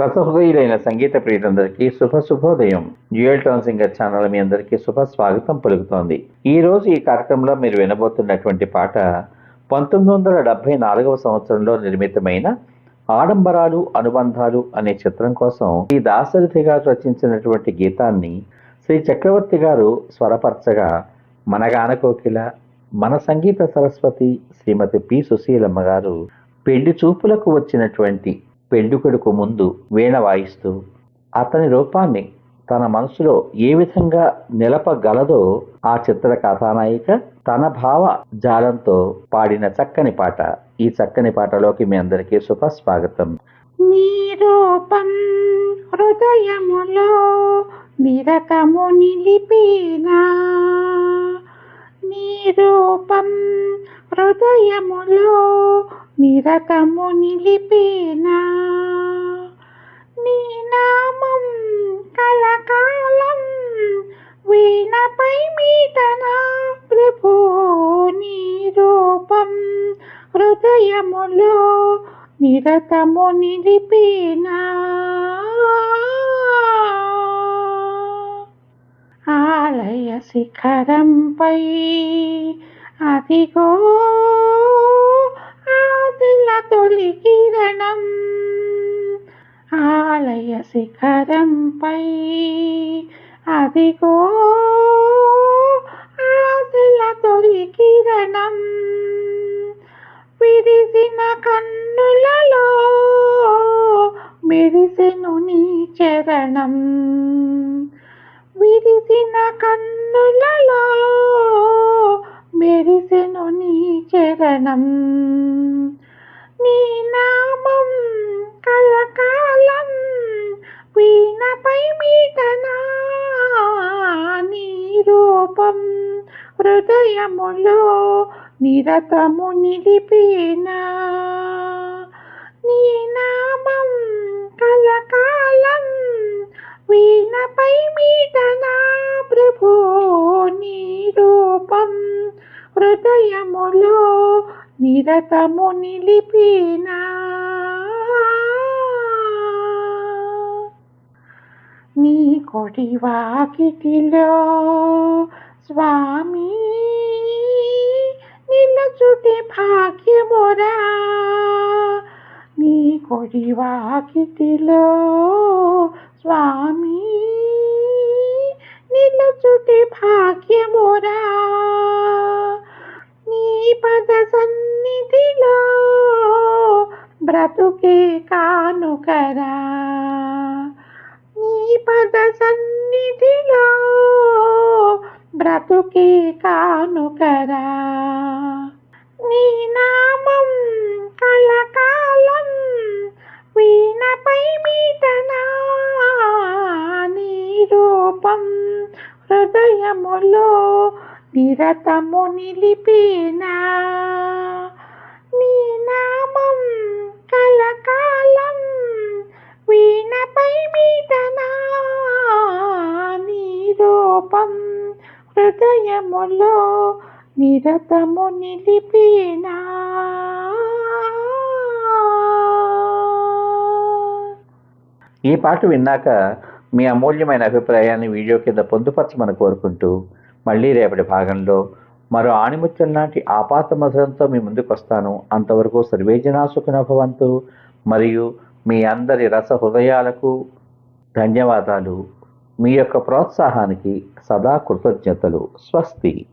రసహృదయులైన సంగీత ప్రియులందరికీ శుభ శుభోదయం. డ్యూయల్ టౌన్ సింగర్ ఛానల్ మీ అందరికీ శుభ స్వాగతం పలుకుతోంది. ఈ రోజు ఈ కార్యక్రమంలో మీరు వినబోతున్నటువంటి పాట పంతొమ్మిది వందల డెబ్బై నాలుగవ సంవత్సరంలో నిర్మితమైన ఆడంబరాలు అనుబంధాలు అనే చిత్రం కోసం ఈ దాశరథి గారు రచించినటువంటి గీతాన్ని శ్రీ చక్రవర్తి గారు స్వరపరచగా మనగాన కోకిల మన సంగీత సరస్వతి శ్రీమతి పి సుశీలమ్మ గారు పెళ్ళి చూపులకు వచ్చినటువంటి పెండుకొడుకు ముందు వీణ వాయిస్తూ అతని రూపాన్ని తన మనసులో ఏ విధంగా నిలపగలదో ఆ చిత్ర కథానాయిక తన భావ జాలంతో పాడిన చక్కని పాట. ఈ చక్కని పాటలోకి మీ అందరికీ శుభస్వాగతం నీ రూపం హృదయములో నిరకము నిలిపినా నీ రూపం హృదయములో నిరతము నిలిపినా నీ నామం కలకాలం వీణపై మీటనా ప్రభో నీ రూపం హృదయములో నిరతము నిలిపినా. ఆలయ శిఖరంపై అదిగో ఆదిల తొలి కిరణం ఆలయ శిఖరంపై. అదిగో ఆదిల తొలి కిరణం విరిసిన కన్నులలో మెరిసెను నీ చరణం. విరిసిన కన్నులలో మెరిసెను నీ చరణం. నీ నామం కలకాలం వీణపై మీటనా నీ రూపం హృదయములో నిరతము నిలిపేనా? హృదయములో నిరతము నిలిపినా నీ కొడి వాకిటిలో స్వామి నిలచుటి భాగ్యమురా నీ కొడి వాకిటిలో స్వామి నిలచుటి బ్రతుకే కానుకరా. నీ పద సన్నిధిలో బ్రతుకే కానుకరా. నీ నామం కలకాలం వీణపై మీటనా. నీ రూపం హృదయములో నిరతము నిలిపినా. నీ నామం కలకాలం వీణపై మీటనా నీ రూపం హృదయములో నిరతము నిలిపినా. ఈ పాట విన్నాక మీ అమూల్యమైన అభిప్రాయాన్ని వీడియో కింద పొందుపరచమని కోరుకుంటూ మళ్ళీ రేపటి భాగంలో మరో ఆణిముత్యం లాంటి ఆపాత మధురంతో మీ ముందుకు వస్తాను అంతవరకు సర్వేజనా సుఖనభవంతు మరియు మీ అందరి రస హృదయాలకు ధన్యవాదాలు. మీ యొక్క ప్రోత్సాహానికి సదా కృతజ్ఞతలు. స్వస్తి.